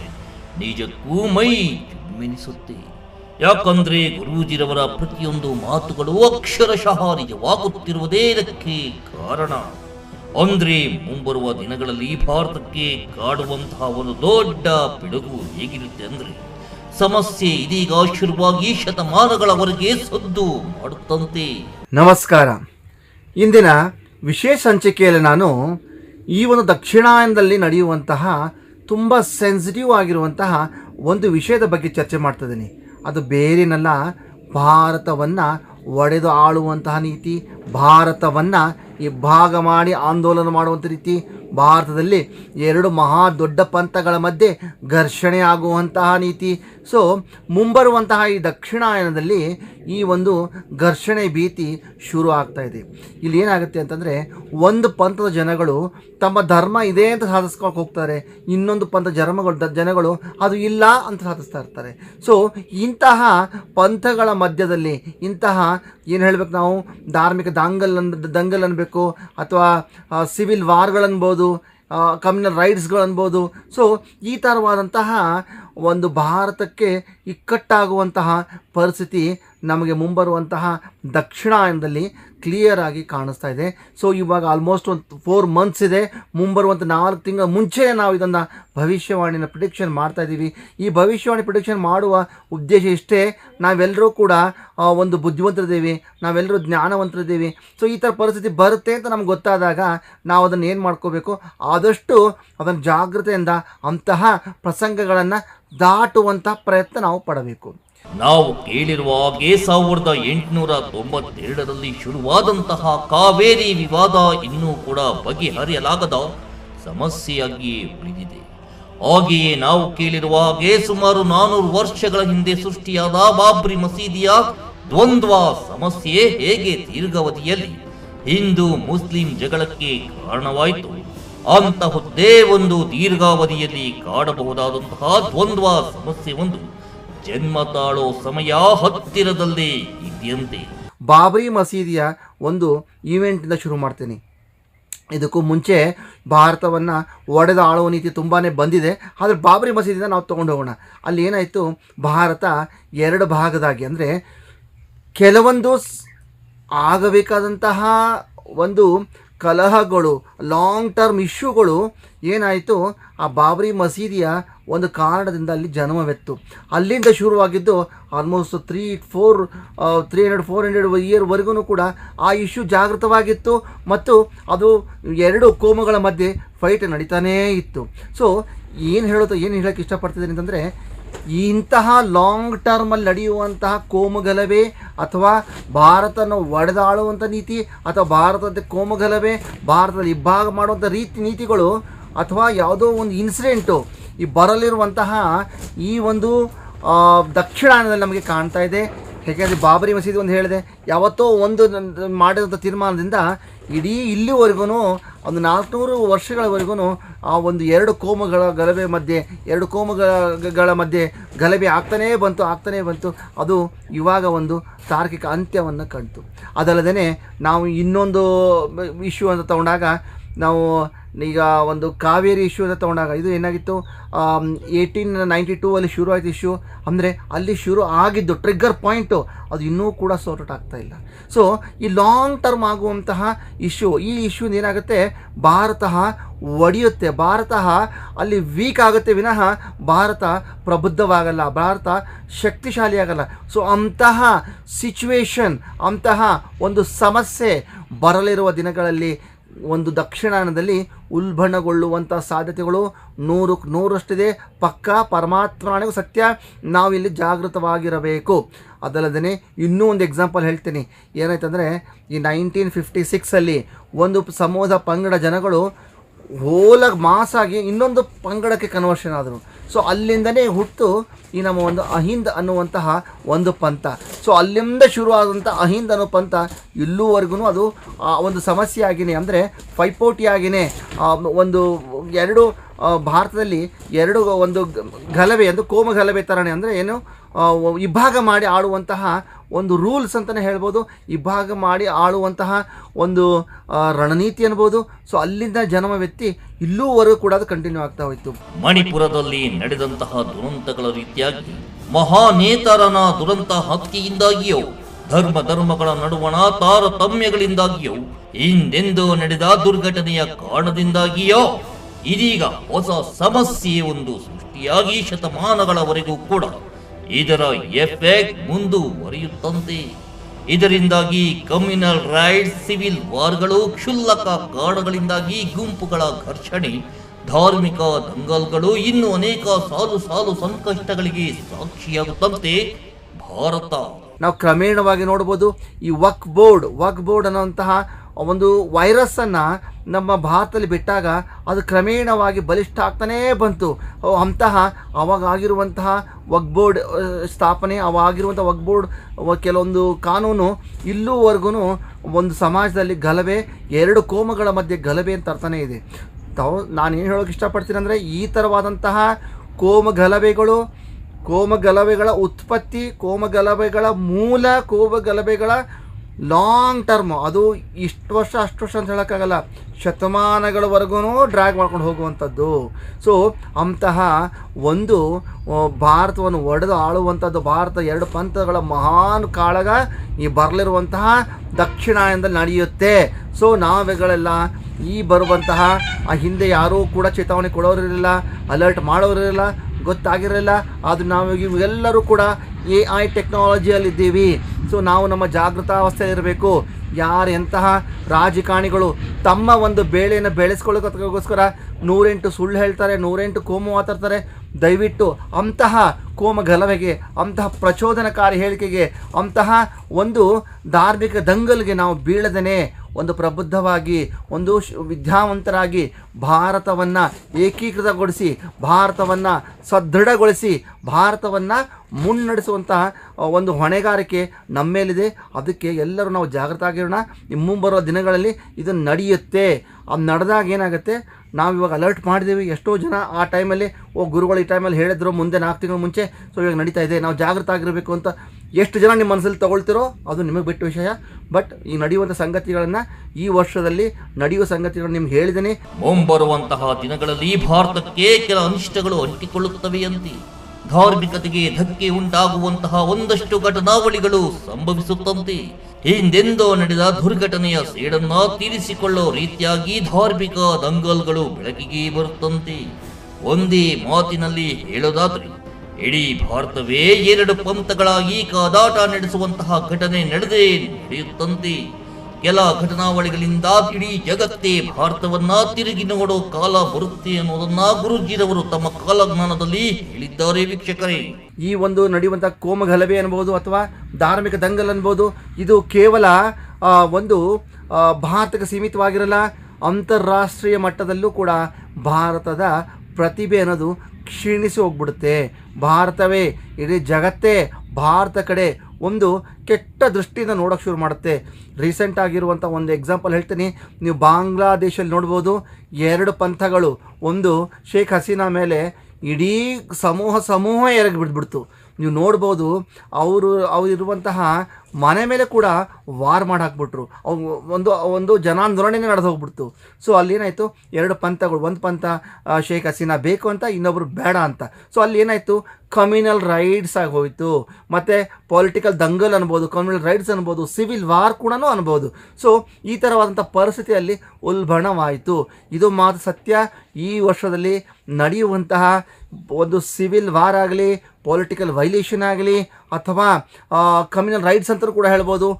ನಿಜಕ್ಕೂ ಮೈ ಜುಮ್ಮೆನಿಸುತ್ತೆ ಯಾಕಂದ್ರೆ ಗುರುಜಿರವರ ಪ್ರತಿಯೊಂದು ಮಾತುಗಳು ಅಕ್ಷರಶಃ ನಿಜವಾಗುತ್ತಿರುವುದೇ ಇದಕ್ಕೆ ಕಾರಣ. ಅಂದ್ರೆ ಮುಂಬರುವ ದಿನಗಳಲ್ಲಿ ಭಾರತಕ್ಕೆ ಕಾಡುವಂತಹ ಒಂದು ದೊಡ್ಡ ಪಿಡುಗು ಹೇಗಿರುತ್ತೆ ಅಂದ್ರೆ ಸಮಸ್ಯೆ ಇದೀಗ ಶುರುವಾಗಿ ಶತಮಾನಗಳವರೆಗೆ ಸದ್ದು ಮಾಡುತ್ತಂತೆ. ನಮಸ್ಕಾರ. ಇಂದಿನ ವಿಶೇಷ ಸಂಚಿಕೆಯಲ್ಲಿ ನಾನು ಈ ಒಂದು ದಕ್ಷಿಣಾಯನದಲ್ಲಿ ನಡೆಯುವಂತಹ ತುಂಬ ಸೆನ್ಸಿಟಿವ್ ಆಗಿರುವಂತಹ ಒಂದು ವಿಷಯದ ಬಗ್ಗೆ ಚರ್ಚೆ ಮಾಡ್ತಿದ್ದೀನಿ ಅದು ಬೇರೇನಲ್ಲ, ಭಾರತವನ್ನು ಒಡೆದು ಆಳುವಂತಹ ನೀತಿ, ಭಾರತವನ್ನು ಭಾಗ ಮಾಡಿ ಆಂದೋಲನ ಮಾಡುವಂಥ ರೀತಿ ಭಾರತದಲ್ಲಿ ಎರಡು ಮಹಾ ದೊಡ್ಡ ಪಂಥಗಳ ಮಧ್ಯೆ ಘರ್ಷಣೆ ಆಗುವಂತಹ ನೀತಿ. ಸೊ ಮುಂಬರುವಂತಹ ಈ ದಕ್ಷಿಣಾಯನದಲ್ಲಿ ಈ ಒಂದು ಘರ್ಷಣೆ ಭೀತಿ ಶುರು ಆಗ್ತಾ ಇದೆ. ಇಲ್ಲಿ ಏನಾಗುತ್ತೆ ಅಂತಂದರೆ, ಒಂದು ಪಂಥದ ಜನಗಳು ತಮ್ಮ ಧರ್ಮ ಇದೆ ಅಂತ ಸಾಧಿಸ್ಕೊಂಡು ಹೋಗ್ತಾರೆ. ಇನ್ನೊಂದು ಪಂಥ ಧರ್ಮಗಳು ಜನಗಳು ಅದು ಇಲ್ಲ ಅಂತ ಸಾಧಿಸ್ತಾ ಇರ್ತಾರೆ. ಸೊ ಇಂತಹ ಪಂಥಗಳ ಮಧ್ಯದಲ್ಲಿ ಇಂತಹ ಏನು ಹೇಳಬೇಕು ನಾವು? ಧಾರ್ಮಿಕ ದಾಂಗಲ್ ಅನ್ ದಂಗಲ್ ಅನ್ಬೇಕು ಅಥವಾ ಸಿವಿಲ್ ವಾರ್ಗಳು ಅನ್ಬೋದು ಕಮ್ಯುನಲ್ ರೈಟ್ಸ್ಗಳು ಅನ್ಬೋದು. ಸೊ ಈ ಥರವಾದಂತಹ ಒಂದು ಭಾರತಕ್ಕೆ ಇಕ್ಕಟ್ಟಾಗುವಂತಹ ಪರಿಸ್ಥಿತಿ ನಮಗೆ ಮುಂಬರುವಂತಹ ದಕ್ಷಿಣಾಯನದಲ್ಲಿ ಕ್ಲಿಯರ್ ಆಗಿ ಕಾಣಿಸ್ತಾ ಇದೆ. ಸೊ ಇವಾಗ ಆಲ್ಮೋಸ್ಟ್ ಒಂದು ಫೋರ್ ಮಂತ್ಸ್ ಇದೆ. ಮುಂಬರುವಂಥ ನಾಲ್ಕು ತಿಂಗಳ ಮುಂಚೆ ನಾವು ಇದನ್ನು ಭವಿಷ್ಯವಾಣಿನ ಪ್ರಿಡಿಕ್ಷನ್ ಮಾಡ್ತಾ ಇದ್ದೀವಿ. ಈ ಭವಿಷ್ಯವಾಣಿ ಪ್ರಿಡಿಕ್ಷನ್ ಮಾಡುವ ಉದ್ದೇಶ ಇಷ್ಟೇ. ನಾವೆಲ್ಲರೂ ಕೂಡ ಒಂದು ಬುದ್ಧಿವಂತರಿದ್ದೀವಿ. ನಾವೆಲ್ಲರೂ ಜ್ಞಾನವಂತರಿದ್ದೀವಿ. ಸೊ ಈ ಥರ ಪರಿಸ್ಥಿತಿ ಬರುತ್ತೆ ಅಂತ ನಮ್ಗೆ ಗೊತ್ತಾದಾಗ ನಾವು ಅದನ್ನು ಏನು ಮಾಡ್ಕೋಬೇಕು? ಆದಷ್ಟು ಅದನ್ನು ಜಾಗ್ರತೆಯಿಂದ ಅಂತಹ ಪ್ರಸಂಗಗಳನ್ನು ದಾಟುವಂಥ ಪ್ರಯತ್ನ ನಾವು ಪಡಬೇಕು. ನಾವು ಕೇಳಿರುವ ಹಾಗೆ ಸಾವಿರದ ಎಂಟುನೂರ ತೊಂಬತ್ತೆರಡರಲ್ಲಿ ಶುರುವಾದಂತಹ ಕಾವೇರಿ ವಿವಾದ ಇನ್ನೂ ಕೂಡ ಬಗೆಹರಿಯಲಾಗದ ಸಮಸ್ಯೆಯಾಗಿಯೇ ಉಳಿದಿದೆ. ಹಾಗೆಯೇ ನಾವು ಕೇಳಿರುವ ಹಾಗೆ ಸುಮಾರು ನಾನೂರು ವರ್ಷಗಳ ಹಿಂದೆ ಸೃಷ್ಟಿಯಾದ ಬಾಬ್ರಿ ಮಸೀದಿಯ ದ್ವಂದ್ವ ಸಮಸ್ಯೆ ಹೇಗೆ ದೀರ್ಘಾವಧಿಯಲ್ಲಿ ಹಿಂದೂ ಮುಸ್ಲಿಂ ಜಗಳಕ್ಕೆ ಕಾರಣವಾಯಿತು ಅಂತಹುದೇ ಒಂದು ದೀರ್ಘಾವಧಿಯಲ್ಲಿ ಕಾಡಬಹುದಾದಂತಹ ದ್ವಂದ್ವ ಸಮಸ್ಯೆ ಒಂದು ಜನ್ಮ ತಾಳೋ ಸಮಯ ಹತ್ತಿರದಲ್ಲಿ ಇದೆಯಂತೆ. ಬಾಬರಿ ಮಸೀದಿಯ ಒಂದು ಈವೆಂಟಿಂದ ಶುರು ಮಾಡ್ತೀನಿ. ಇದಕ್ಕೂ ಮುಂಚೆ ಭಾರತವನ್ನು ಒಡೆದ ಆಳುವ ನೀತಿ ತುಂಬಾ ಬಂದಿದೆ. ಆದರೆ ಬಾಬರಿ ಮಸೀದಿಯಿಂದ ನಾವು ತೊಗೊಂಡು ಹೋಗೋಣ. ಅಲ್ಲಿ ಏನಾಯಿತು? ಭಾರತ ಎರಡು ಭಾಗದಾಗಿ ಅಂದರೆ ಕೆಲವೊಂದು ಆಗಬೇಕಾದಂತಹ ಒಂದು ಕಲಹಗಳು ಲಾಂಗ್ ಟರ್ಮ್ ಇಶ್ಯೂಗಳು ಏನಾಯಿತು? ಆ ಬಾಬರಿ ಮಸೀದಿಯ ಒಂದು ಕಾರಣದಿಂದ ಅಲ್ಲಿ ಜನ್ಮವೆತ್ತು. ಅಲ್ಲಿಂದ ಶುರುವಾಗಿದ್ದು almost three four three hundred four hundred ಇಯರ್ವರೆಗೂ ಕೂಡ ಆ ಇಶ್ಯೂ ಜಾಗೃತವಾಗಿತ್ತು ಮತ್ತು ಅದು ಎರಡು ಕೋಮುಗಳ ಮಧ್ಯೆ ಫೈಟ್ ನಡೀತಾನೇ ಇತ್ತು. ಸೊ ಏನು ಹೇಳೋದು, ಏನು ಹೇಳೋಕ್ಕೆ ಇಷ್ಟಪಡ್ತಿದ್ದೀನಿ ಅಂತಂದರೆ ಇಂತಹ ಲಾಂಗ್ ಟರ್ಮಲ್ಲಿ ನಡೆಯುವಂತಹ ಕೋಮುಗಲಭೆ ಅಥವಾ ಭಾರತನ ಒಡೆದಾಳುವಂಥ ನೀತಿ ಅಥವಾ ಭಾರತದ ಕೋಮುಗಲಭೆ ಭಾರತದ ಇಬ್ಬಾಗ ಮಾಡುವಂಥ ರೀತಿ ನೀತಿಗಳು ಅಥವಾ ಯಾವುದೋ ಒಂದು ಇನ್ಸಿಡೆಂಟು ಈ ಬರಲಿರುವಂತಹ ಈ ಒಂದು ದಕ್ಷಿಣಾಯನದಲ್ಲಿ ನಮಗೆ ಕಾಣ್ತಾ ಇದೆ. ಯಾಕೆಂದರೆ ಬಾಬರಿ ಮಸೀದಿ ಒಂದು ಹೇಳಿದೆ, ಯಾವತ್ತೋ ಒಂದು ಮಾಡಿದಂಥ ತೀರ್ಮಾನದಿಂದ ಇಡೀ ಇಲ್ಲಿವರೆಗೂ, ಒಂದು ನಾಲ್ಕುನೂರು ವರ್ಷಗಳವರೆಗೂ ಆ ಒಂದು ಎರಡು ಕೋಮುಗಳ ಗಲಭೆ ಮಧ್ಯೆ, ಎರಡು ಕೋಮಗಳ ಮಧ್ಯೆ ಗಲಭೆ ಆಗ್ತಾನೇ ಬಂತು ಆಗ್ತಾನೇ ಬಂತು. ಅದು ಇವಾಗ ಒಂದು ತಾರ್ಕಿಕ ಅಂತ್ಯವನ್ನು ಕಂಡಿತು. ಅದಲ್ಲದೇ ನಾವು ಇನ್ನೊಂದು ಇಶ್ಯೂ ಅಂತ ತಗೊಂಡಾಗ ನಾವು ಈಗ ಒಂದು ಕಾವೇರಿ ಇಶ್ಯೂ ಅಂತ ತಗೊಂಡಾಗ ಇದು ಏನಾಗಿತ್ತು? ಏಯ್ಟೀನ್ ನೈಂಟಿ ಟೂ ಅಲ್ಲಿ ಶುರು ಆಯಿತು ಇಶ್ಯೂ ಅಂದರೆ ಅಲ್ಲಿ ಶುರು ಆಗಿದ್ದು ಟ್ರಿಗ್ಗರ್ ಪಾಯಿಂಟು ಅದು ಇನ್ನೂ ಕೂಡ ಸಾರ್ಟ್ ಆಗ್ತಾ ಇಲ್ಲ. ಸೊ ಈ ಲಾಂಗ್ ಟರ್ಮ್ ಆಗುವಂತಹ ಇಶ್ಯೂ ಈ ಇಶ್ಯೂ ಏನಾಗುತ್ತೆ? ಭಾರತ ಒಡೆಯುತ್ತೆ. ಭಾರತ ಅಲ್ಲಿ ವೀಕ್ ಆಗುತ್ತೆ ವಿನಃ ಭಾರತ ಪ್ರಬುದ್ಧವಾಗಲ್ಲ. ಭಾರತ ಶಕ್ತಿಶಾಲಿ ಆಗಲ್ಲ ಸೊ ಅಂತಹ ಸಿಚುವೇಶನ್ ಅಂತಹ ಒಂದು ಸಮಸ್ಯೆ ಬರಲಿರುವ ದಿನಗಳಲ್ಲಿ ಒಂದು ದಕ್ಷಿಣಾಯನದಲ್ಲಿ ಉಲ್ಬಣಗೊಳ್ಳುವಂಥ ಸಾಧ್ಯತೆಗಳು ನೂರಕ್ಕೆ ನೂರಷ್ಟಿದೆ. ಪಕ್ಕ ಪರಮಾತ್ಮನಿಗೂ ಸತ್ಯ. ನಾವಿಲ್ಲಿ ಜಾಗೃತವಾಗಿರಬೇಕು. ಅದಲ್ಲದೆ ಇನ್ನೂ ಒಂದು ಎಕ್ಸಾಂಪಲ್ ಹೇಳ್ತೀನಿ. ಏನಾಯ್ತಂದರೆ ಈ ನೈನ್ಟೀನ್ ಫಿಫ್ಟಿ ಸಿಕ್ಸಲ್ಲಿ ಒಂದು ಸಮೂಹದ ಪಂಗಡ ಜನಗಳು ಹೋಲಾಗಿ ಮಾಸಾಗಿ ಇನ್ನೊಂದು ಪಂಗಡಕ್ಕೆ ಕನ್ವರ್ಷನ್ ಆದರು. ಸೊ ಅಲ್ಲಿಂದನೇ ಹುಟ್ಟು ಈ ನಮ್ಮ ಒಂದು ಅಹಿಂದ್ ಅನ್ನುವಂತಹ ಒಂದು ಪಂಥ. ಸೊ ಅಲ್ಲಿಂದ ಶುರುವಾದಂಥ ಅಹಿಂದ್ ಅನ್ನೋ ಪಂಥ ಇಲ್ಲೂವರೆಗೂ ಅದು ಒಂದು ಸಮಸ್ಯೆ ಆಗಿನೇ, ಅಂದರೆ ಪೈಪೋಟಿಯಾಗಿನೇ ಒಂದು ಎರಡು ಭಾರತದಲ್ಲಿ ಎರಡು ಒಂದು ಗಲಭೆ ಅಂದರೆ ಕೋಮ ಗಲಭೆ ಥರನೇ ಅಂದರೆ ಏನು? ಇಬ್ಬಾಗ ಮಾಡಿ ಆಡುವಂತಹ ಒಂದು ರೂಲ್ಸ್ ಅಂತಲೇ ಹೇಳ್ಬೋದು. ಇಬ್ಬಾಗ ಮಾಡಿ ಆಳುವಂತಹ ಒಂದು ರಣನೀತಿ ಅನ್ಬೋದು. ಸೊ ಅಲ್ಲಿಂದ ಜನ್ಮವೆತ್ತಿ ಇಲ್ಲೂವರೆಗೂ ಕೂಡ ಅದು ಕಂಟಿನ್ಯೂ ಆಗ್ತಾ ಹೋಯಿತು. ಮಣಿಪುರದಲ್ಲಿ ನಡೆದಂತಹ ದುರಂತಗಳ ರೀತಿಯಾಗಿ ಮಹಾನೇತರನ ದುರಂತ ಹತ್ಯೆಯಿಂದಾಗಿಯೋ, ಧರ್ಮ ಧರ್ಮಗಳ ನಡುವಣ ತಾರತಮ್ಯಗಳಿಂದಾಗಿಯೋ, ಹಿಂದೆಂದು ನಡೆದ ದುರ್ಘಟನೆಯ ಕಾರಣದಿಂದಾಗಿಯೋ ಇದೀಗ ಹೊಸ ಸಮಸ್ಯೆ ಒಂದು ಸೃಷ್ಟಿಯಾಗಿ ಶತಮಾನಗಳವರೆಗೂ ಕೂಡ ಇದರ ಎಫೆಕ್ಟ್ ಮುಂದುವರಿಯುತ್ತಂತೆ ಇದರಿಂದಾಗಿ ಕಮ್ಯುನಲ್ ರೈಟ್ಸ್, ಸಿವಿಲ್ ವಾರ್ಗಳು, ಕ್ಷುಲ್ಲಕ ಕಾರಣಗಳಿಂದಾಗಿ ಗುಂಪುಗಳ ಘರ್ಷಣೆ, ಧಾರ್ಮಿಕ ದಂಗಲ್ಗಳು ಇನ್ನು ಅನೇಕ ಸಾಲು ಸಾಲು ಸಂಕಷ್ಟಗಳಿಗೆ ಸಾಕ್ಷಿಯಾಗುತ್ತಂತೆ ಭಾರತ. ನಾವು ಕ್ರಮೇಣವಾಗಿ ನೋಡಬಹುದು ಈ ವಕ್ ಬೋರ್ಡ್ ವಕ್ ಬೋರ್ಡ್ ಅನ್ನುವಂತಹ ಒಂದು ವೈರಸ್ಸನ್ನು ನಮ್ಮ ಭಾರತದಲ್ಲಿ ಬಿಟ್ಟಾಗ ಅದು ಕ್ರಮೇಣವಾಗಿ ಬಲಿಷ್ಠ ಆಗ್ತಾನೇ ಬಂತು. ಅಂತಹ ಅವಾಗಾಗಿರುವಂತಹ ವಗ್ಬೋರ್ಡ್ ಸ್ಥಾಪನೆ ಅವಾಗಿರುವಂಥ ವಗ್ಬೋರ್ಡ್ ಕೆಲವೊಂದು ಕಾನೂನು ಇಲ್ಲೂವರೆಗೂ ಒಂದು ಸಮಾಜದಲ್ಲಿ ಗಲಭೆ, ಎರಡು ಕೋಮಗಳ ಮಧ್ಯೆ ಗಲಭೆ ಅಂತ ಅರ್ಥನೇ ಇದೆ. ತಾವು ನಾನು ಏನು ಹೇಳೋಕೆ ಇಷ್ಟಪಡ್ತೀನಿ ಅಂದರೆ ಈ ಥರವಾದಂತಹ ಕೋಮ ಗಲಭೆಗಳು ಕೋಮ ಗಲಭೆಗಳ ಉತ್ಪತ್ತಿ ಕೋಮ ಗಲಭೆಗಳ ಮೂಲ ಕೋಮ ಗಲಭೆಗಳ ಲಾಂಗ್ ಟರ್ಮ್ ಅದು ಇಷ್ಟು ವರ್ಷ, ಅಷ್ಟು ವರ್ಷ ಅಂತ ಹೇಳೋಕ್ಕಾಗಲ್ಲ. ಶತಮಾನಗಳವರೆಗೂ ಡ್ರ್ಯಾಗ್ ಮಾಡ್ಕೊಂಡು ಹೋಗುವಂಥದ್ದು. ಸೊ ಅಂತಹ ಒಂದು ಭಾರತವನ್ನು ಒಡೆದು ಆಳುವಂಥದ್ದು ಭಾರತ ಎರಡು ಪಂಥಗಳ ಮಹಾನ್ ಕಾಳಗ ಈ ಬರಲಿರುವಂತಹ ದಕ್ಷಿಣಾಯನದಲ್ಲಿ ನಡೆಯುತ್ತೆ. ಸೊ ನಾವೆಗಳೆಲ್ಲ ಈ ಬರುವಂತಹ, ಆ ಹಿಂದೆ ಯಾರೂ ಕೂಡ ಚೇತಾವಣೆ ಕೊಡೋರಿರಲಿಲ್ಲ ಅಲರ್ಟ್ ಮಾಡೋರಿರಲಿಲ್ಲ, ಗೊತ್ತಾಗಿರಲಿಲ್ಲ. ಅದು ನಾವು ಇವೆಲ್ಲರೂ ಕೂಡ ಎ ಐ ಟೆಕ್ನಾಲಜಿಯಲ್ಲಿದ್ದೀವಿ ಸೊ ನಾವು ನಮ್ಮ ಜಾಗೃತಾವಸ್ಥೆಯಲ್ಲಿರಬೇಕು ಯಾರು ಎಂತಹ ರಾಜಕಾರಣಿಗಳು ತಮ್ಮ ಒಂದು ಬೇಳೆಯನ್ನು ಬೆಳೆಸ್ಕೊಳ್ಳೋಕ್ಕೋಸ್ಕರ ನೂರೆಂಟು ಸುಳ್ಳು ಹೇಳ್ತಾರೆ, ನೂರೆಂಟು ಕೋಮು ಮಾತಾಡ್ತಾರೆ, ದಯವಿಟ್ಟು ಅಂತಹ ಕೋಮ ಗಲಭೆಗೆ ಅಂತಹ ಪ್ರಚೋದನಕಾರಿ ಹೇಳಿಕೆಗೆ, ಅಂತಹ ಒಂದು ಧಾರ್ಮಿಕ ದಂಗಲ್ಗೆ ನಾವು ಬೀಳದೇನೆ ಒಂದು ಪ್ರಬುದ್ಧವಾಗಿ, ಒಂದು ವಿದ್ಯಾವಂತರಾಗಿ ಭಾರತವನ್ನು ಏಕೀಕೃತಗೊಳಿಸಿ, ಭಾರತವನ್ನು ಸದೃಢಗೊಳಿಸಿ, ಭಾರತವನ್ನು ಮುನ್ನಡೆಸುವಂತಹ ಒಂದು ಹೊಣೆಗಾರಿಕೆ ನಮ್ಮ ಮೇಲಿದೆ. ಅದಕ್ಕೆ ಎಲ್ಲರೂ ನಾವು ಜಾಗೃತ ಆಗಿರೋಣ. ಮುಂಬರುವ ದಿನಗಳಲ್ಲಿ ಇದು ನಡೆಯುತ್ತೆ. ಅದು ನಡೆದಾಗ ಏನಾಗುತ್ತೆ? ನಾವು ಇವಾಗ ಅಲರ್ಟ್ ಮಾಡಿದ್ದೀವಿ. ಎಷ್ಟೋ ಜನ ಆ ಟೈಮಲ್ಲಿ ಓ ಗುರುಗಳು ಈ ಟೈಮಲ್ಲಿ ಹೇಳಿದ್ರು ಮುಂದೆ ನಾಲ್ಕು ತಿಂಗಳ ಮುಂಚೆ. ಸೊ ಇವಾಗ ನಡೀತಾ ಇದೆ. ನಾವು ಜಾಗೃತ ಆಗಿರಬೇಕು ಅಂತ ಎಷ್ಟು ಜನ ನಿಮ್ಮ ಮನಸ್ಸಲ್ಲಿ ತಗೊಳ್ತಿರೋ ಅದು ನಿಮಗೆ ಬಿಟ್ಟ ವಿಷಯ. ಬಟ್ ಈ ನಡೆಯುವಂಥ ಸಂಗತಿಗಳನ್ನು ಈ ವರ್ಷದಲ್ಲಿ ನಡೆಯುವ ಸಂಗತಿಗಳನ್ನು ನಿಮ್ಗೆ ಹೇಳಿದ್ದೀನಿ. ಮುಂಬರುವಂತಹ ದಿನಗಳಲ್ಲಿ ಭಾರತಕ್ಕೆ ಕೆಲ ಅನಿಷ್ಟಗಳು ಅಂಟಿಕೊಳ್ಳುತ್ತವೆಯಂತೆ ಧಾರ್ಮಿಕತೆಗೆ ಧಕ್ಕೆ ಉಂಟಾಗುವಂತಹ ಒಂದಷ್ಟು ಘಟನಾವಳಿಗಳು ಸಂಭವಿಸುತ್ತಂತೆ. ಹಿಂದೆಂದೋ ನಡೆದ ದುರ್ಘಟನೆಯ ಸೇಡನ್ನ ತೀರಿಸಿಕೊಳ್ಳೋ ರೀತಿಯಾಗಿ ಧಾರ್ಮಿಕ ದಂಗಲ್ಗಳು ಬೆಳಕಿಗೆ ಬರುತ್ತಂತೆ. ಒಂದೇ ಮಾತಿನಲ್ಲಿ ಹೇಳೋದಾದ್ರೆ ಇಡೀ ಭಾರತವೇ ಎರಡು ಪಂಥಗಳಾಗಿ ಕಾದಾಟ ನಡೆಸುವಂತಹ ಘಟನೆ ನಡೆದೇ ನಡೆಯುತ್ತಂತೆ. ಕೆಲ ಘಟನಾವಳಿಗಳಿಂದ ಇಡೀ ಜಗತ್ತೇ ಭಾರತವನ್ನ ತಿರುಗಿ ನೋಡೋ ಕಾಲ ಬರುತ್ತೆ ಅನ್ನೋದನ್ನ ಗುರುಜಿರವರು ತಮ್ಮ ಕಾಲಜ್ಞಾನದಲ್ಲಿ ಹೇಳಿದ್ದಾರೆ ವೀಕ್ಷಕರೇ. ಈ ಒಂದು ನಡೆಯುವಂತಹ ಕೋಮ ಗಲಭೆ ಅನ್ಬೋದು ಅಥವಾ ಧಾರ್ಮಿಕ ದಂಗಲ್ ಅನ್ಬೋದು, ಇದು ಕೇವಲ ಒಂದು ಭಾರತಕ್ಕೆ ಸೀಮಿತವಾಗಿರಲ್ಲ, ಅಂತಾರಾಷ್ಟ್ರೀಯ ಮಟ್ಟದಲ್ಲೂ ಕೂಡ ಭಾರತದ ಪ್ರತಿಭೆ ಅನ್ನೋದು ಕ್ಷೀಣಿಸಿ ಹೋಗ್ಬಿಡುತ್ತೆ. ಭಾರತವೇ, ಇಡೀ ಜಗತ್ತೇ ಭಾರತ ಕಡೆ ಒಂದು ಕೆಟ್ಟ ದೃಷ್ಟಿಯಿಂದ ನೋಡೋಕೆ ಶುರು ಮಾಡುತ್ತೆ. ರೀಸೆಂಟ್ ಆಗಿರುವಂಥ ಒಂದು ಎಕ್ಸಾಂಪಲ್ ಹೇಳ್ತೀನಿ. ನೀವು ಬಾಂಗ್ಲಾದೇಶಲ್ಲಿ ನೋಡ್ಬೋದು, ಎರಡು ಪಂಥಗಳು, ಒಂದು ಶೇಖ್ ಹಸೀನಾ ಮೇಲೆ ಇಡೀ ಸಮೂಹ ಸಮೂಹ ಎರಗಿ ಬಿಡ್ಬಿಡ್ತು ನೀವು ನೋಡ್ಬೋದು, ಅವರು, ಅವ್ರು ಇರುವಂತಹ ಮನೆ ಮೇಲೆ ಕೂಡ ವಾರ್ ಮಾಡಿ ಹಾಕ್ಬಿಟ್ರು ಒಂದು ಒಂದು ಜನಾಂದೋಲನೆ ನಡೆದು ಹೋಗ್ಬಿಡ್ತು ಸೊ ಅಲ್ಲೇನಾಯಿತು? ಎರಡು ಪಂಥಗಳು, ಒಂದು ಪಂಥ ಶೇಖ್ ಹಸೀನಾ ಬೇಕು ಅಂತ, ಇನ್ನೊಬ್ರು ಬೇಡ ಅಂತ. ಸೊ ಅಲ್ಲಿ ಏನಾಯಿತು ಕಮ್ಯುನಲ್ ರೈಡ್ಸ್ ಆಗಿ ಹೋಯಿತು. ಮತ್ತು ಪೊಲಿಟಿಕಲ್ ದಂಗಲ್ ಅನ್ಬೋದು ಕಮ್ಯುನಲ್ ರೈಡ್ಸ್ ಅನ್ಬೋದು ಸಿವಿಲ್ ವಾರ್ ಕೂಡ ಅನ್ಬೋದು. ಸೊ ಈ ಥರವಾದಂಥ ಪರಿಸ್ಥಿತಿಯಲ್ಲಿ ಉಲ್ಬಣವಾಯಿತು. ಇದು ಮಾತು ಸತ್ಯ. ಈ ವರ್ಷದಲ್ಲಿ ನಡೆಯುವಂತಹ ಒಂದು ಸಿವಿಲ್ ವಾರ್ ಆಗಲಿ ಪೊಲಿಟಿಕಲ್ ವೈಲೇಷನ್ ಆಗಲಿ ಅಥವಾ ಕಮ್ಯುನಲ್ ರೈಟ್ಸ್ ಅಂತಲೂ ಕೂಡ ಹೇಳ್ಬೋದು.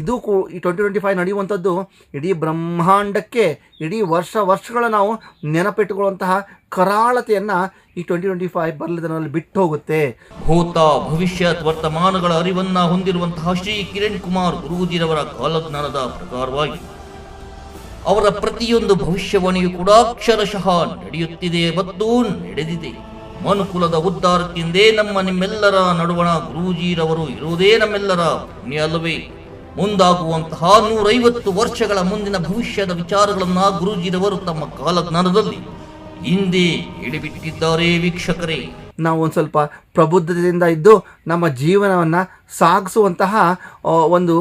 ಇದು ಕೂ, ಈ ಟ್ವೆಂಟಿ ಟ್ವೆಂಟಿ ಫೈವ್ ನಡೆಯುವಂಥದ್ದು ಇಡೀ ಬ್ರಹ್ಮಾಂಡಕ್ಕೆ, ಇಡೀ ವರ್ಷ ವರ್ಷಗಳ ನಾವು ನೆನಪಿಟ್ಟುಕೊಳ್ಳುವಂತಹ ಕರಾಳತೆಯನ್ನು ಈ ಟ್ವೆಂಟಿ ಟ್ವೆಂಟಿ ಫೈವ್ ಬರಲಿದಲ್ಲಿ ಬಿಟ್ಟು ಹೋಗುತ್ತೆ. ಭೂತ ಭವಿಷ್ಯತ್ ವರ್ತಮಾನಗಳ ಅರಿವನ್ನು ಹೊಂದಿರುವಂತಹ ಶ್ರೀ ಕಿರಣ್ ಕುಮಾರ್ ಗುರೂಜಿರವರ ಕಾಲಜ್ಞಾನದ ಪ್ರಕಾರವಾಗಿ ಅವರ ಪ್ರತಿಯೊಂದು ಭವಿಷ್ಯವಾಣಿಯು ಕೂಡ ಅಕ್ಷರಶಃ ನಡೆಯುತ್ತಿದೆ ಮತ್ತು ನಡೆದಿದೆ. ಮನುಕುಲದ ಉದ್ಧಾರಕ್ಕೆಂದೇ ನಮ್ಮ ನಿಮ್ಮೆಲ್ಲರ ನಡುವಣ ಗುರೂಜಿರವರು ಇರುವುದೇ ನಮ್ಮೆಲ್ಲರ ಪುಣ್ಯ ಅಲ್ಲವೇ ಮುಂದಾಗುವಂತಹ ನೂರೈವತ್ತು ವರ್ಷಗಳ ಮುಂದಿನ ಭವಿಷ್ಯದ ವಿಚಾರಗಳನ್ನು ಗುರೂಜಿರವರು ತಮ್ಮ ಕಾಲಜ್ಞಾನದಲ್ಲಿ ಹಿಂದೆ ಹೇಳಿಬಿಟ್ಟಿದ್ದಾರೆ ವೀಕ್ಷಕರೇ. ನಾವು ಒಂದು ಸ್ವಲ್ಪ ಪ್ರಬುದ್ಧತೆಯಿಂದ ಇದ್ದು ನಮ್ಮ ಜೀವನವನ್ನು ಸಾಗಿಸುವಂತಹ ಒಂದು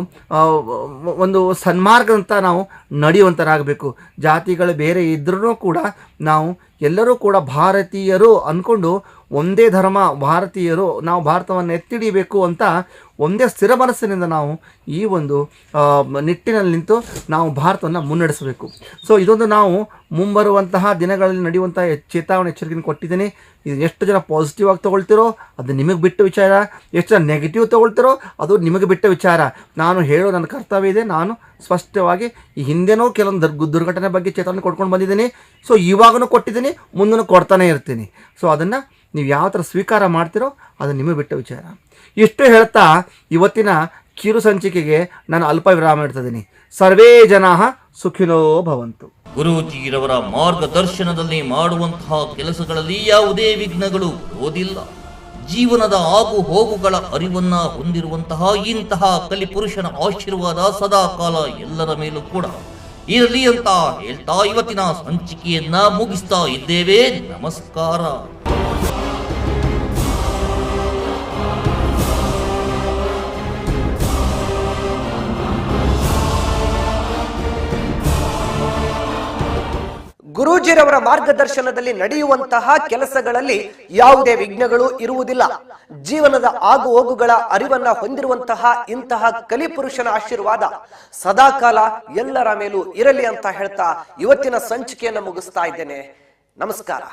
ಒಂದು ಸನ್ಮಾರ್ಗದಂತ ನಾವು ನಡೆಯುವಂಥರಾಗಬೇಕು ಜಾತಿಗಳು ಬೇರೆ ಇದ್ರೂ ಕೂಡ ನಾವು ಎಲ್ಲರೂ ಕೂಡ ಭಾರತೀಯರು ಅಂದ್ಕೊಂಡು ಒಂದೇ ಧರ್ಮ ಭಾರತೀಯರು ನಾವು ಭಾರತವನ್ನು ಎತ್ತಿಡಿಬೇಕು ಅಂತ ಒಂದೇ ಸ್ಥಿರ ಮನಸ್ಸಿನಿಂದ ನಾವು ಈ ಒಂದು ನಿಟ್ಟಿನಲ್ಲಿ ನಿಂತು ನಾವು ಭಾರತವನ್ನು ಮುನ್ನಡೆಸಬೇಕು. ಸೊ ಇದೊಂದು ನಾವು ಮುಂಬರುವಂತಹ ದಿನಗಳಲ್ಲಿ ನಡೆಯುವಂತಹ ಚೇತಾವಣೆ ಎಚ್ಚರಿಕೆಯನ್ನು ಕೊಟ್ಟಿದ್ದೀನಿ. ಇದು ಎಷ್ಟು ಜನ ಪಾಸಿಟಿವ್ ಆಗಿ ತೊಗೊಳ್ತಿರೋ ಅದು ನಿಮಗೆ ಬಿಟ್ಟ ವಿಚಾರ. ಎಷ್ಟು ಜನ ನೆಗೆಟಿವ್ ತೊಗೊಳ್ತಿರೋ ಅದು ನಿಮಗೆ ಬಿಟ್ಟ ವಿಚಾರ. ನಾನು ಹೇಳೋ ನನ್ನ ಕರ್ತವ್ಯ ಇದೆ. ನಾನು ಸ್ಪಷ್ಟವಾಗಿ ಈ ಹಿಂದೆನೂ ಕೆಲವೊಂದು ದುರ್ಘ- ದುರ್ಘಟನೆ ಬಗ್ಗೆ ಚೇತಾವಣೆ ಕೊಟ್ಕೊಂಡು ಬಂದಿದ್ದೀನಿ. ಸೊ ಇವಾಗನೂ ಕೊಟ್ಟಿದ್ದೀನಿ ಮುಂದೂ ಕೊಡ್ತಾನೆ ಇರ್ತೀನಿ. ಸೊ ಅದನ್ನು ನೀವು ಯಾವ ಥರ ಸ್ವೀಕಾರ ಮಾಡ್ತೀರೋ ಅದು ನಿಮಗೆ ಬಿಟ್ಟ ವಿಚಾರ. ಇಷ್ಟು ಹೇಳ್ತಾ ಇವತ್ತಿನ ಕಿರು ಸಂಚಿಕೆಗೆ ನಾನು ಅಲ್ಪ ವಿರಾಮ ಇಡ್ತಿದ್ದೀನಿ ಸರ್ವೇ ಜನಾ ಸುಖಿನೋ ಭವಂತು. ಗುರೂಜಿರವರ ಮಾರ್ಗದರ್ಶನದಲ್ಲಿ ಮಾಡುವಂತಹ ಕೆಲಸಗಳಲ್ಲಿ ಯಾವುದೇ ವಿಘ್ನಗಳು ಓದಿಲ್ಲ ಜೀವನದ ಆಗು ಹೋಗುಗಳ ಅರಿವನ್ನ ಹೊಂದಿರುವಂತಹ ಇಂತಹ ಕಲಿಪುರುಷನ ಆಶೀರ್ವಾದ ಸದಾ ಕಾಲ ಎಲ್ಲರ ಮೇಲೂ ಕೂಡ. ಇರಲಿ ಅಂತ ಹೇಳ್ತಾ ಇವತ್ತಿನ ಸಂಚಿಕೆಯನ್ನ ಮುಗಿಸ್ತಾ ಇದ್ದೇವೆ. ನಮಸ್ಕಾರ. ಗುರೂಜಿರವರ ಮಾರ್ಗದರ್ಶನದಲ್ಲಿ ನಡೆಯುವಂತಹ ಕೆಲಸಗಳಲ್ಲಿ ಯಾವುದೇ ವಿಘ್ನಗಳು ಇರುವುದಿಲ್ಲ. ಜೀವನದ ಆಗು ಹೋಗುಗಳ ಅರಿವನ್ನ ಹೊಂದಿರುವಂತಹ ಇಂತಹ ಕಲಿಪುರುಷನ ಆಶೀರ್ವಾದ ಸದಾಕಾಲ ಎಲ್ಲರ ಮೇಲೂ ಇರಲಿ ಅಂತ ಹೇಳ್ತಾ ಇವತ್ತಿನ ಸಂಚಿಕೆಯನ್ನು ಮುಗಿಸ್ತಾ ಇದ್ದೇನೆ. ನಮಸ್ಕಾರ.